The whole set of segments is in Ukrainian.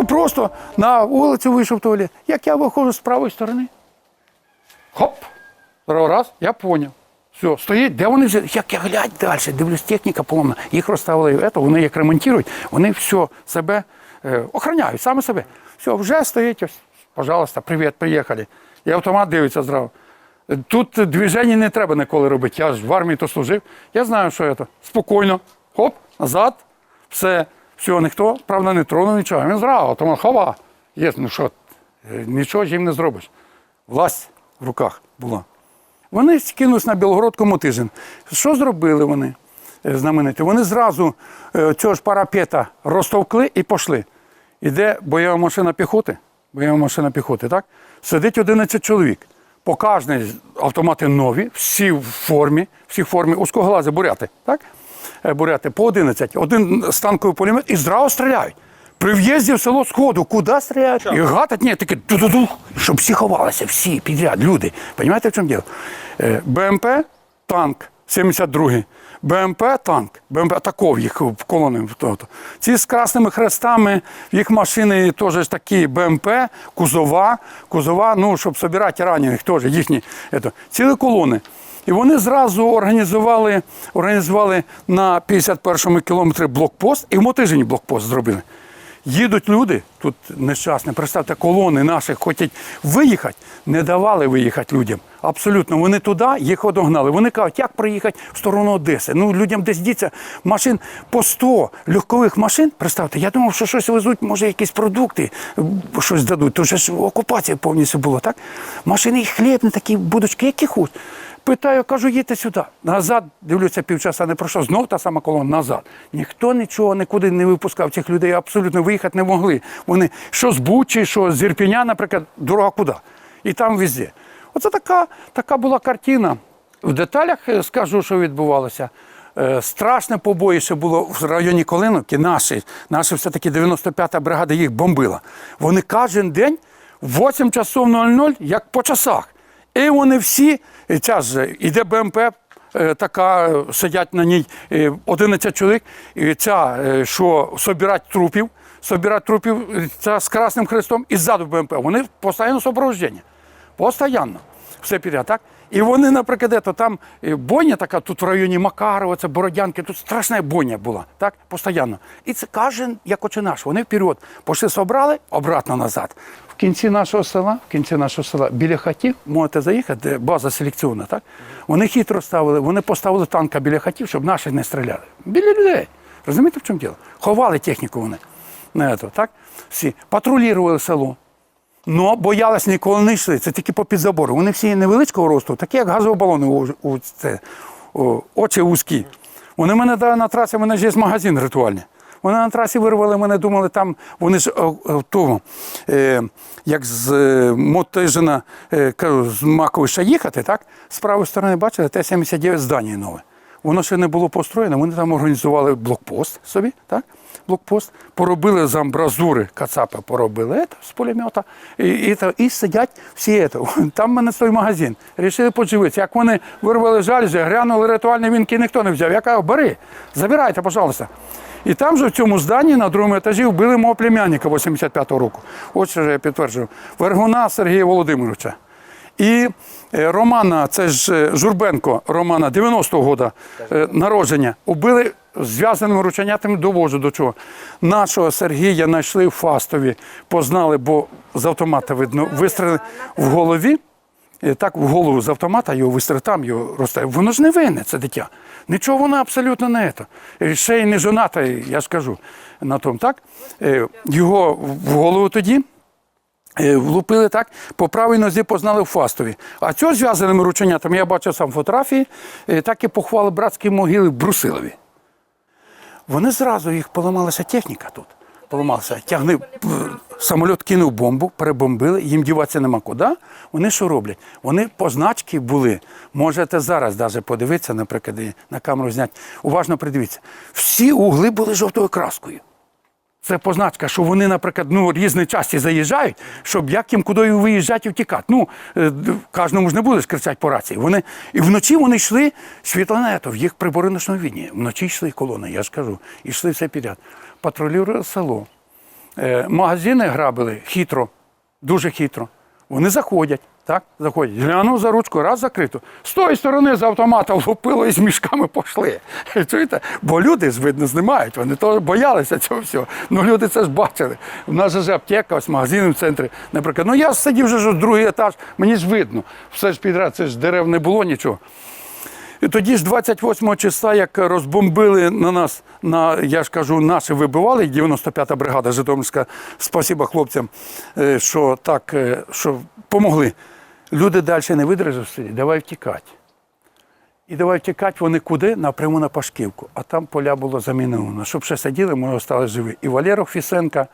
вийшов просто на вулицю, вийшов туалет. Як я виходжу з правої сторони. Хоп! Раз, я поняв. Все, стоїть, де вони вже, як я глядь далі, дивлюсь, техніка повна. Їх розставили, ето, вони як ремонтують, вони все себе е, охороняють, саме себе. Все, вже стоїть ось, пожалуйста, привіт, приїхали. І автомат дивиться зразу. Тут движення не треба ніколи робити. Я ж в армії то служив. Я знаю, що це. Спокійно. Хоп, назад, все, все, ніхто, правда, не тронув нічого. Він зразу, автомат хова. Є, ну що, е, нічого їм не зробиш. Власть в руках була. Вони скинулись на Білогородку Мотижин. Що зробили вони е, знамениті? Вони зразу е, цього ж парапета розтовкли і пішли. Іде бойова машина піхоти, бойова машина піхоти, так? Сидить 11 чоловік. По кожній автомати нові, всі в формі, всі в формі, узкоглази буряти, так? Е, Буряти по 11. Один з танковий пулемет і зразу стріляють. При в'їзді в село сходу, куди стріляють? І гатать, ні, таке ду-ду-ду, щоб всі ховалися, всі підряд, люди. Понимаєте, в чому діло? Е, БМП, танк, 72-й. БМП, танк, БМП атаков їх в колони. Ці з красними хрестами, їх машини теж такі БМП, кузова, кузова, ну, щоб збирати ранених, теж їхні. Ето, цілі колони. І вони зразу організували, організували на 51-му кілометрі блокпост і в Мотижині блокпост зробили. Їдуть люди, тут нещасне, представте, колони наших хочуть виїхати, не давали виїхати людям. Абсолютно. Вони туди їх одогнали. Вони кажуть, як проїхати в сторону Одеси. Ну, людям десь діться машин по 100 легкових машин. Представте, я думав, що щось везуть, може, якісь продукти, щось дадуть. Тому що ж окупація повністю була, так? Машини і хлібні такі будочки, які хочуть. Питаю, кажу, їдьте сюди. Назад, дивлюся, півчаса не пройшло. Знов та сама колона назад. Ніхто нічого нікуди не випускав. Цих людей абсолютно виїхати не могли. Вони що з Бучі, що з Ірпіня, наприклад, дорога куди. І там везде. Оце така, така була картина. В деталях е, скажу, що відбувалося. Е, Страшне побоїще було в районі Колиновки. Наші, наші все-таки 95-та бригада їх бомбила. Вони кожен день в 8 часов 00, як по часах. І вони всі, ця ж іде БМП, е, така, е, сидять на ній е, 11 чоловік, і ця, е, що собирать трупів, собирать трупів, е, ця з Красним Хрестом і ззаду БМП. Вони постійно супроводження. Постоянно. Все підряд, так? І вони, наприклад, ето, там е, бойня така, тут в районі Макарова, це Бородянки, тут страшна бойня була, так? Постійно. І це кожен, як очі наш, вони вперед. Пошли собрали, обратно назад. В кінці нашого села, в кінці нашого села, біля хатів, можете заїхати, де база селекціонна, так? Вони хитро ставили, вони поставили танка біля хатів, щоб наші не стріляли. Біля людей. Розумієте, в чому діло? Ховали техніку вони. На ето, так? Всі. Патрулювали село. Ну, боялась ніколи не йшли. Це тільки по підзабору. Вони всі невеличкого росту, такі як газові балони, у, у, це, о, очі вузькі. Вони мене дали на трасі, в мене ж є магазин ритуальний. Вони на трасі вирвали мене, думали, там вони ж о, о, е, як з е, Мотижина, е, з Маковища їхати, так? З правої сторони бачили, Т-79 здання нове. Воно ще не було построєно, вони там організували блокпост собі, так? Блокпост, поробили з амбразури, кацапи поробили ето, з пулемета, і, і, і сидять всі ето. Там в мене той магазин. Рішили подивитися. Як вони вирвали жалюзі, грянули ритуальні вінки, ніхто не взяв. Я кажу, бери, забирайте, пожалуйста. І там же в цьому зданні на другому етажі вбили мого племянника 85-го року. Ось що я підтверджую. Вергуна Сергія Володимировича. І е, Романа, це ж е, Журбенко Романа 90-го года е, народження, убили зв'язаними рученятами довожу до чого. Нашого Сергія знайшли в Фастові, познали, бо з автомата видно, вистріли в голові. Так в голову з автомата його вистріли, там його розставив. Воно ж не винне, це дитя. Нічого воно абсолютно не це. Ще й не жоната, я скажу на тому, так? Його в голову тоді. Е, Влупили так, по правій нозі познали в Фастові. А цього зв'язаними рученятами, я бачив сам фотографії, е, так і похвали братські могили в Брусилові. Вони зразу їх поламалася техніка тут. Поламалася. Тягни, самоліт кинув бомбу, перебомбили, їм діватися нема куди. Вони що роблять? Вони позначки були. Можете зараз навіть подивитися, наприклад, на камеру зняти. Уважно придивіться. Всі угли були жовтою краскою. Це позначка, що вони, наприклад, ну, різні часті заїжджають, щоб як їм куди виїжджати і втікати. Ну, е, кожному ж не будеш кричати по рації. Вони, і вночі вони йшли світлонетов, їх прибори ночного відні. Вночі йшли колони, я ж кажу, йшли все підряд. Патрулювали село. е, магазини грабили хитро, дуже хитро. Вони заходять, так, заходять. Глянув за ручку, раз закрито. З тої сторони з автомата влупило і з мішками пішли. Чуєте? Бо люди видно знімають, вони то боялися цього всього. Ну люди це ж бачили. У нас же аптека, ось магазин в центрі, наприклад. Ну я сидів вже ж другий етаж, мені ж видно. Все ж підряд, це ж дерев не було нічого. І тоді ж 28 числа, як розбомбили на нас, на, я ж кажу, наші вибивали, 95-та бригада Житомирська, спасіба хлопцям, е, що так, е, що помогли. Люди далі не видержали давай втікати. І давай втікати вони куди? Напряму на Пашківку. А там поля було заміновано. Щоб ще сиділи, ми осталися живі. І Валерій Фісенка,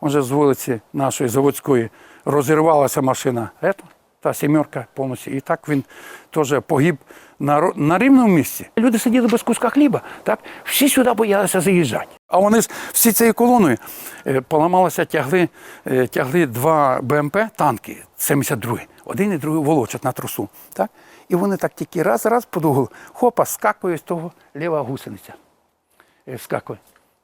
он же з вулиці нашої заводської, розірвалася машина. Ето, та сімерка повністю. І так він теж погиб на, на рівному місці. Люди сиділи без куска хліба, так? всі сюди боялися заїжджати. А вони ж всі цією колоною е, поламалися, тягли, е, тягли два БМП танки 72 один і другий волочать на тросу. Так? І вони так тільки раз, раз по углу, хопа, скакує з того ліва гусениця. Е, Скакує.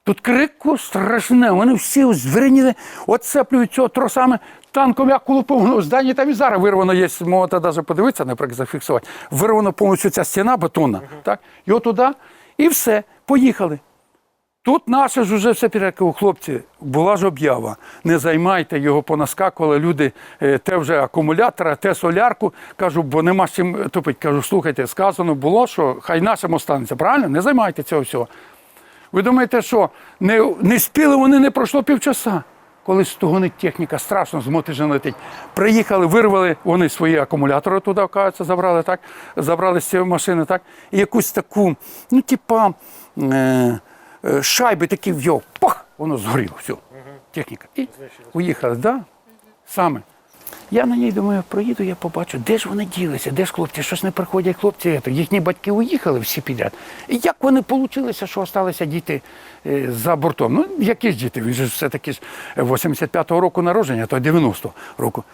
Тут крику страшне, вони всі зверніли, оцеплюють цього тросами, танком як ну, здання там і зараз вирвано є, можете навіть подивитися, наприклад, зафіксувати. Вирвано повністю ця стіна бетонна. Так? І отуда, і все, поїхали. Тут наше ж уже все перекав, хлопці, була ж об'ява. Не займайте його, понаскакували люди, е, те вже акумулятора, те солярку. Кажу, бо нема з чим топити. Кажу, слухайте, сказано було, що хай нашим останеться. Правильно? Не займайте цього всього. Ви думаєте, що не, не спіли вони не пройшло півчаса, коли стогонить техніка, страшно з мотижа летить. Приїхали, вирвали вони свої акумулятори туди, кажеться, забрали так, забрали з цієї машини, так, і якусь таку, ну, типа, е, е, шайби такі в'йов, пах, воно згоріло, все, техніка. І уїхали, да, саме. Я на ній думаю, проїду, я побачу, де ж вони ділися, де ж хлопці, щось не приходять хлопці. Їхні батьки уїхали всі підряд. І як вони получилися, що залишилися діти е, за бортом? Ну, які ж діти? Він же все-таки ж 85-го року народження, то 90-го року.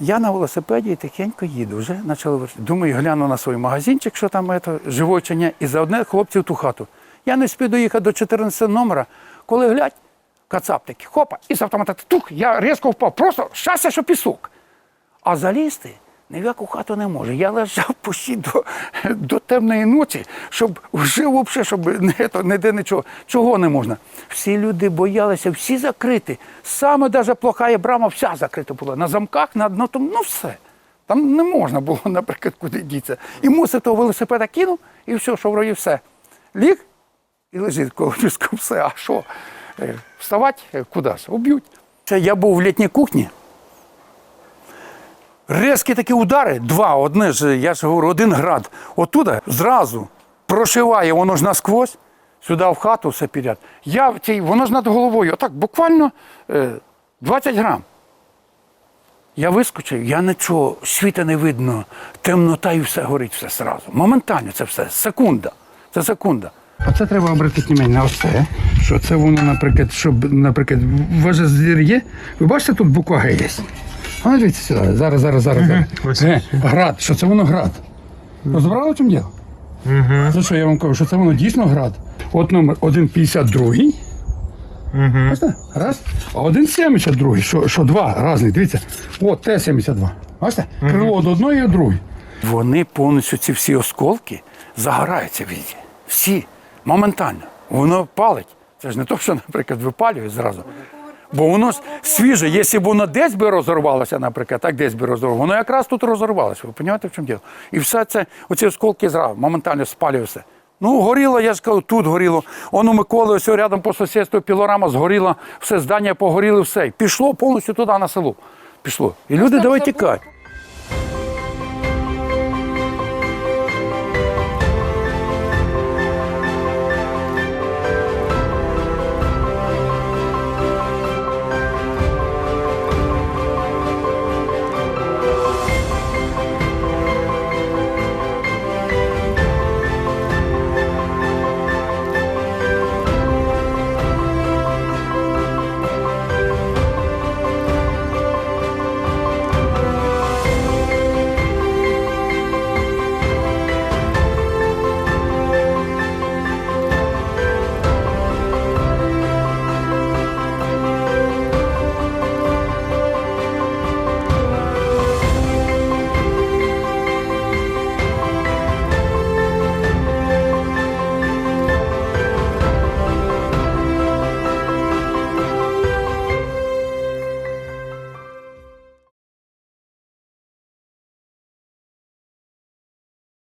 Я на велосипеді тихенько їду, вже почали вершити. Думаю, гляну на свій магазинчик, що там ето, живой і за одне в ту хату. Я не спів доїхати до 14 номера, коли глядь, кацап такий, хопа, і з автомата тух, я різко впав, просто щастя, що пісок. А залізти ні в яку хату не може. Я лежав почти до, до темної ночі, щоб вже взагалі, щоб не, то, ніде нічого. Чого не можна? Всі люди боялися, всі закриті. Саме навіть плохая брама вся закрита була. На замках, на одно, тому, ну все. Там не можна було, наприклад, куди дітися. І мусив того велосипеда кинув, і все, що вроді все. Ліг і лежить коло піску, все. А що? Е, Вставати Е, куди? Уб'ють. Я був в літній кухні. Резкі такі удари, два, одне ж, я ж говорю, один град. Отуда зразу прошиває воно ж насквозь, сюди в хату все підряд. Я в цій, воно ж над головою, отак, буквально е, 20 грам. Я вискочив, я нічого, світа не видно, темнота і все горить, все зразу. Моментально це все, секунда. Це секунда. А це треба обратити внимание на оце, що це воно, наприклад, щоб, наприклад, у вас же зір є. Ви бачите, тут буква Г є. А ну, дивіться сюди. Зараз, зараз, зараз. зараз. ось. Г. Град. Що це воно град? Розбирали в чому діло? Угу. За що я вам кажу, що це воно дійсно град. От номер 152. Угу. Бачите? Раз. А 172, що, що два різні, дивіться. От Т-72. Бачите? Крило до одної і до другої. Вони повністю ці всі осколки загораються від Всі. Моментально. Воно палить. Це ж не то, що, наприклад, випалює зразу. Бо воно свіже, якщо б воно десь би розорвалося, наприклад, так десь би розорвалося, воно якраз тут розорвалося. Ви розумієте, в чому діло? І все це, оці осколки зразу моментально спалює все. Ну, горіло, я ж кажу, тут горіло. Он у Миколи, ось рядом по сусідству пілорама згоріла, все здання погоріло, все. І Пішло повністю туди на село. Пішло. І люди давай тікати.